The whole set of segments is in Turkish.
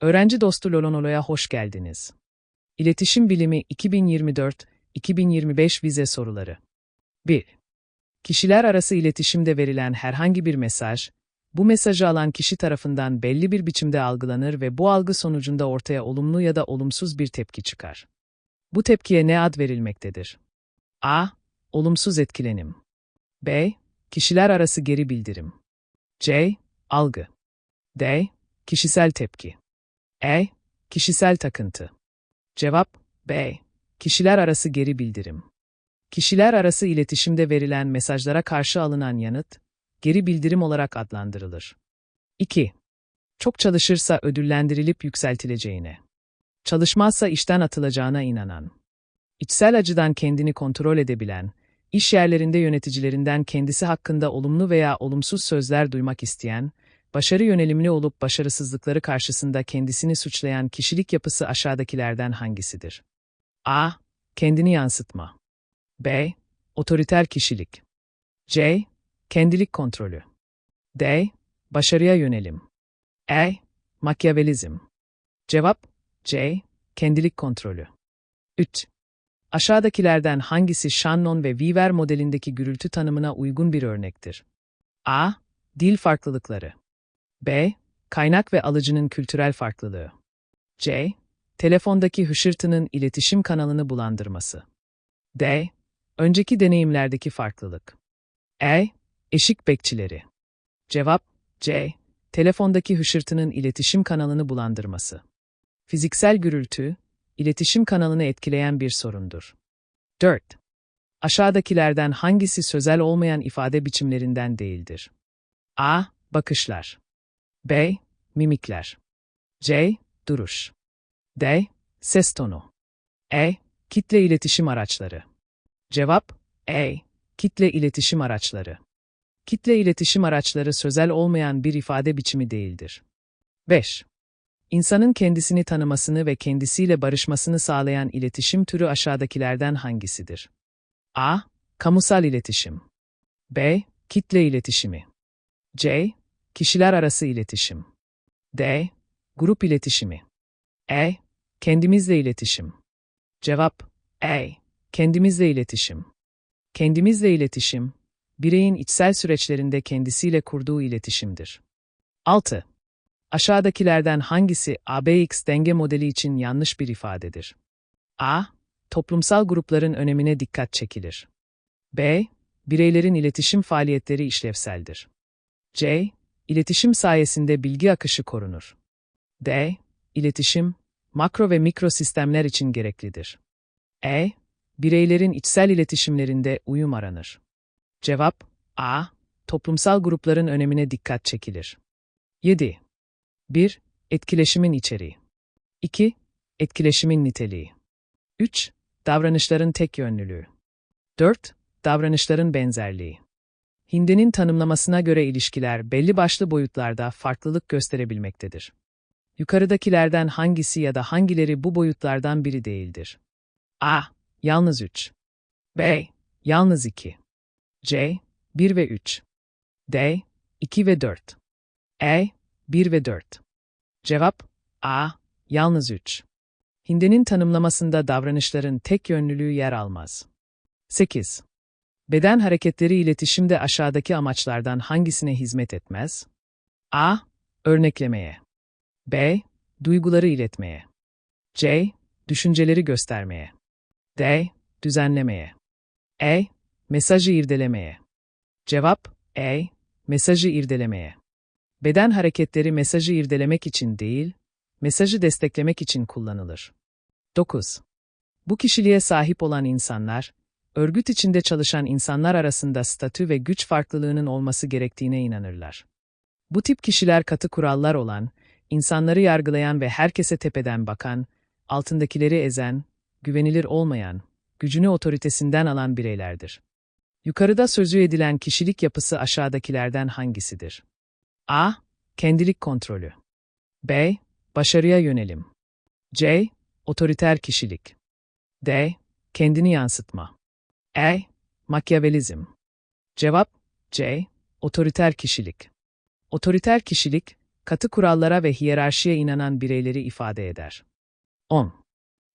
Öğrenci dostu Lolonolo'ya hoş geldiniz. İletişim Bilimi 2024-2025 vize soruları. 1. Kişiler arası iletişimde verilen herhangi bir mesaj, bu mesajı alan kişi tarafından belli bir biçimde algılanır ve bu algı sonucunda ortaya olumlu ya da olumsuz bir tepki çıkar. Bu tepkiye ne ad verilmektedir? A. Olumsuz etkilenim. B. Kişiler arası geri bildirim. C. Algı. D. Kişisel tepki. E. Kişisel takıntı. Cevap B. Kişiler arası geri bildirim. Kişiler arası iletişimde verilen mesajlara karşı alınan yanıt, geri bildirim olarak adlandırılır. 2. Çok çalışırsa ödüllendirilip yükseltileceğine. Çalışmazsa işten atılacağına inanan. İçsel acıdan kendini kontrol edebilen, iş yerlerinde yöneticilerinden kendisi hakkında olumlu veya olumsuz sözler duymak isteyen, başarı yönelimli olup başarısızlıkları karşısında kendisini suçlayan kişilik yapısı aşağıdakilerden hangisidir? A. Kendini yansıtma. B. Otoriter kişilik. C. Kendilik kontrolü. D. Başarıya yönelim. E. Makyavelizm. Cevap C. Kendilik kontrolü. 3. Aşağıdakilerden hangisi Shannon ve Weaver modelindeki gürültü tanımına uygun bir örnektir? A. Dil farklılıkları. B. Kaynak ve alıcının kültürel farklılığı. C. Telefondaki hışırtının iletişim kanalını bulandırması. D. Önceki deneyimlerdeki farklılık. E. Eşik bekçileri. Cevap C. Telefondaki hışırtının iletişim kanalını bulandırması. Fiziksel gürültü, iletişim kanalını etkileyen bir sorundur. 4. Aşağıdakilerden hangisi sözel olmayan ifade biçimlerinden değildir? A. Bakışlar. B. Mimikler. C. Duruş. D. Ses tonu. E. Kitle iletişim araçları. Cevap E. Kitle iletişim araçları. Kitle iletişim araçları sözel olmayan bir ifade biçimi değildir. 5. İnsanın kendisini tanımasını ve kendisiyle barışmasını sağlayan iletişim türü aşağıdakilerden hangisidir? A. Kamusal iletişim. B. Kitle iletişimi. C. Kişiler arası iletişim. D. Grup iletişimi. E. Kendimizle iletişim. Cevap E. Kendimizle iletişim. Kendimizle iletişim, bireyin içsel süreçlerinde kendisiyle kurduğu iletişimdir. 6. Aşağıdakilerden hangisi ABX denge modeli için yanlış bir ifadedir? A. Toplumsal grupların önemine dikkat çekilir. B. Bireylerin iletişim faaliyetleri işlevseldir. C. İletişim sayesinde bilgi akışı korunur. D. İletişim, makro ve mikro sistemler için gereklidir. E. Bireylerin içsel iletişimlerinde uyum aranır. Cevap A. Toplumsal grupların önemine dikkat çekilir. 7. 1. Etkileşimin içeriği. 2. Etkileşimin niteliği. 3. Davranışların tek yönlülüğü. 4. Davranışların benzerliği. Hinde'nin tanımlamasına göre ilişkiler belli başlı boyutlarda farklılık gösterebilmektedir. Yukarıdakilerden hangisi ya da hangileri bu boyutlardan biri değildir? A. Yalnız 3. B. Yalnız 2. C. 1 ve 3. D. 2 ve 4. E. 1 ve 4. Cevap A. Yalnız 3. Hinde'nin tanımlamasında davranışların tek yönlülüğü yer almaz. 8. Beden hareketleri iletişimde aşağıdaki amaçlardan hangisine hizmet etmez? A. Örneklemeye. B. Duyguları iletmeye. C. Düşünceleri göstermeye. D. Düzenlemeye. E. Mesajı irdelemeye. Cevap E. Mesajı irdelemeye. Beden hareketleri mesajı irdelemek için değil, mesajı desteklemek için kullanılır. 9. Bu kişiliğe sahip olan insanlar, örgüt içinde çalışan insanlar arasında statü ve güç farklılığının olması gerektiğine inanırlar. Bu tip kişiler katı kurallar olan, insanları yargılayan ve herkese tepeden bakan, altındakileri ezen, güvenilir olmayan, gücünü otoritesinden alan bireylerdir. Yukarıda sözü edilen kişilik yapısı aşağıdakilerden hangisidir? A. Kendilik kontrolü. B. Başarıya yönelim. C. Otoriter kişilik. D. Kendini yansıtma. E. Makyavelizm. Cevap C. Otoriter kişilik. Otoriter kişilik, katı kurallara ve hiyerarşiye inanan bireyleri ifade eder. 10.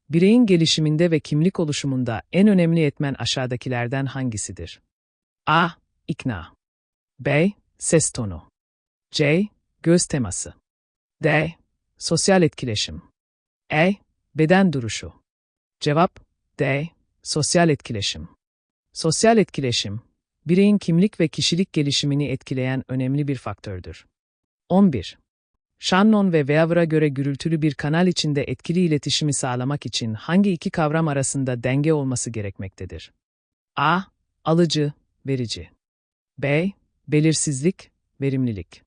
Bireyin gelişiminde ve kimlik oluşumunda en önemli etmen aşağıdakilerden hangisidir? A. İkna B. Ses tonu C. Göz teması D. Sosyal etkileşim E. Beden duruşu Cevap D. Sosyal etkileşim Sosyal etkileşim, bireyin kimlik ve kişilik gelişimini etkileyen önemli bir faktördür. 11. Shannon ve Weaver'a göre gürültülü bir kanal içinde etkili iletişimi sağlamak için hangi iki kavram arasında denge olması gerekmektedir? A. Alıcı, verici. B. Belirsizlik, verimlilik.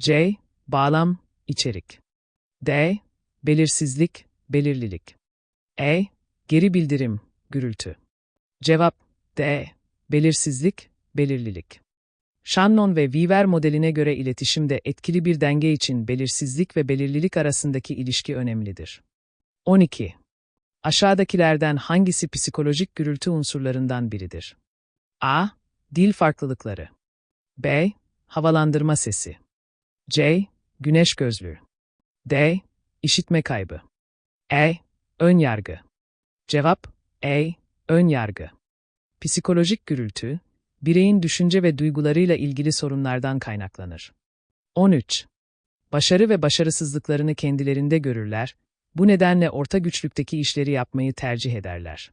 C. Bağlam, içerik. D. Belirsizlik, belirlilik. E. Geri bildirim, gürültü. Cevap D. Belirsizlik, belirlilik. Shannon ve Weaver modeline göre iletişimde etkili bir denge için belirsizlik ve belirlilik arasındaki ilişki önemlidir. 12. Aşağıdakilerden hangisi psikolojik gürültü unsurlarından biridir? A. Dil farklılıkları. B. Havalandırma sesi. C. Güneş gözlüğü. D. İşitme kaybı. E. Ön yargı. Cevap E. Ön yargı. Psikolojik gürültü, bireyin düşünce ve duygularıyla ilgili sorunlardan kaynaklanır. 13. Başarı ve başarısızlıklarını kendilerinde görürler, bu nedenle orta güçlükteki işleri yapmayı tercih ederler.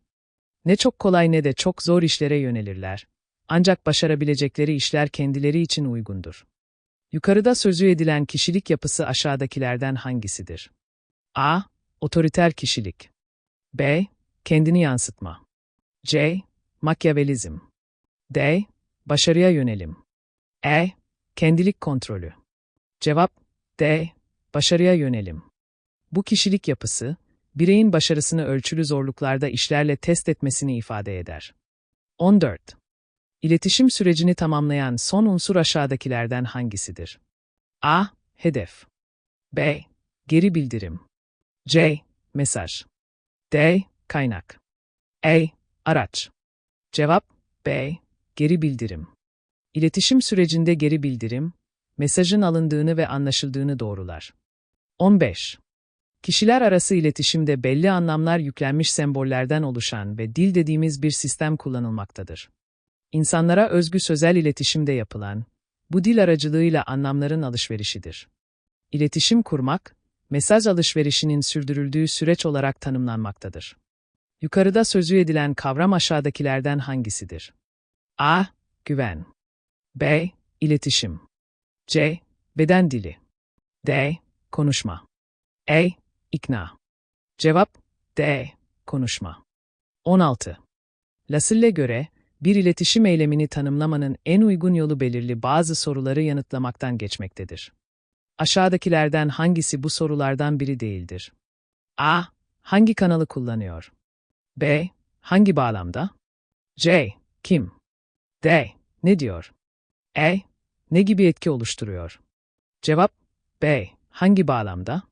Ne çok kolay ne de çok zor işlere yönelirler. Ancak başarabilecekleri işler kendileri için uygundur. Yukarıda sözü edilen kişilik yapısı aşağıdakilerden hangisidir? A. Otoriter kişilik. B. Kendini yansıtma. C. Makyavelizm. D. Başarıya yönelim. E. Kendilik kontrolü. Cevap D. Başarıya yönelim. Bu kişilik yapısı, bireyin başarısını ölçülü zorluklarda işlerle test etmesini ifade eder. 14. İletişim sürecini tamamlayan son unsur aşağıdakilerden hangisidir? A. Hedef. B. Geri bildirim. C. Mesaj. D. Kaynak. E. Araç. Cevap B. Geri bildirim. İletişim sürecinde geri bildirim, mesajın alındığını ve anlaşıldığını doğrular. 15. Kişiler arası iletişimde belli anlamlar yüklenmiş sembollerden oluşan ve dil dediğimiz bir sistem kullanılmaktadır. İnsanlara özgü sözel iletişimde yapılan, bu dil aracılığıyla anlamların alışverişidir. İletişim kurmak, mesaj alışverişinin sürdürüldüğü süreç olarak tanımlanmaktadır. Yukarıda sözü edilen kavram aşağıdakilerden hangisidir? A. Güven. B. İletişim. C. Beden dili. D. Konuşma. E. İkna. Cevap D. Konuşma. 16. Lasselle'e göre, bir iletişim eylemini tanımlamanın en uygun yolu belirli bazı soruları yanıtlamaktan geçmektedir. Aşağıdakilerden hangisi bu sorulardan biri değildir? A. Hangi kanalı kullanıyor? B. Hangi bağlamda? C. Kim? D. Ne diyor? E. Ne gibi etki oluşturuyor? Cevap B. Hangi bağlamda?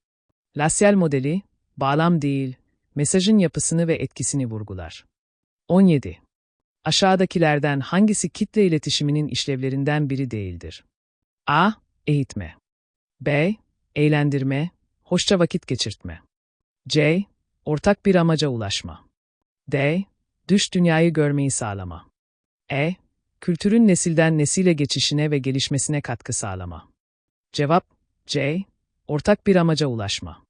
Lassell modeli, bağlam değil, mesajın yapısını ve etkisini vurgular. 17. Aşağıdakilerden hangisi kitle iletişiminin işlevlerinden biri değildir? A. Eğitme. B. Eğlendirme, hoşça vakit geçirtme. C. Ortak bir amaca ulaşma. D. Dış dünyayı görmeyi sağlama. E. Kültürün nesilden nesile geçişine ve gelişmesine katkı sağlama. Cevap C. Ortak bir amaca ulaşma.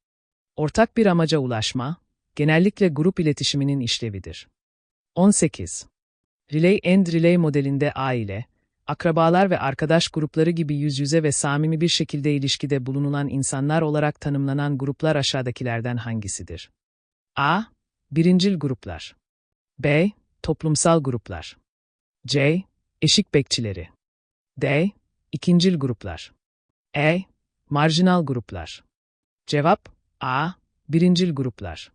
Ortak bir amaca ulaşma, genellikle grup iletişiminin işlevidir. 18. Relay and Relay modelinde aile, akrabalar ve arkadaş grupları gibi yüz yüze ve samimi bir şekilde ilişkide bulunulan insanlar olarak tanımlanan gruplar aşağıdakilerden hangisidir? A. Birincil gruplar. B. Toplumsal gruplar. C. Eşik bekçileri. D. İkincil gruplar. E. Marjinal gruplar. Cevap A. Birincil gruplar.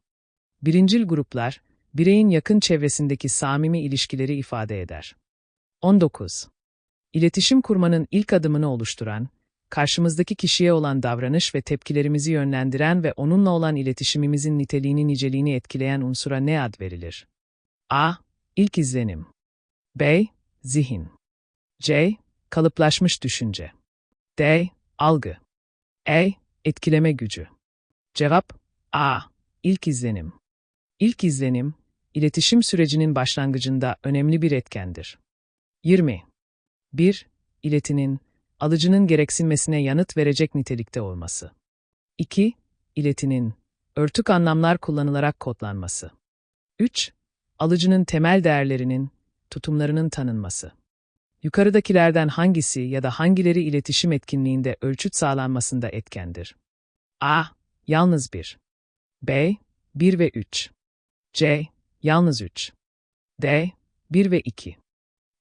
Birincil gruplar, bireyin yakın çevresindeki samimi ilişkileri ifade eder. 19. İletişim kurmanın ilk adımını oluşturan, karşımızdaki kişiye olan davranış ve tepkilerimizi yönlendiren ve onunla olan iletişimimizin niteliğini niceliğini etkileyen unsura ne ad verilir? A. İlk izlenim. B. Zihin. C. Kalıplaşmış düşünce. D. Algı. E. Etkileme gücü. Cevap A. İlk izlenim. İlk izlenim, iletişim sürecinin başlangıcında önemli bir etkendir. 20. 1. İletinin, alıcının gereksinmesine yanıt verecek nitelikte olması. 2. İletinin, örtük anlamlar kullanılarak kodlanması. 3. Alıcının temel değerlerinin, tutumlarının tanınması. Yukarıdakilerden hangisi ya da hangileri iletişim etkinliğinde ölçüt sağlanmasında etkendir? A. Yalnız 1. B. 1 ve 3. C. Yalnız 3. D. 1 ve 2.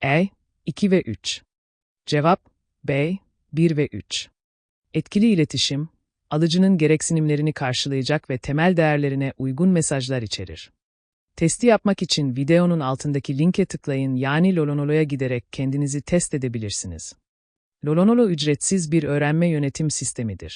E. 2 ve 3. Cevap B. 1 ve 3. Etkili iletişim, alıcının gereksinimlerini karşılayacak ve temel değerlerine uygun mesajlar içerir. Testi yapmak için videonun altındaki linke tıklayın yani Lolonolo'ya giderek kendinizi test edebilirsiniz. Lolonolo ücretsiz bir öğrenme yönetim sistemidir.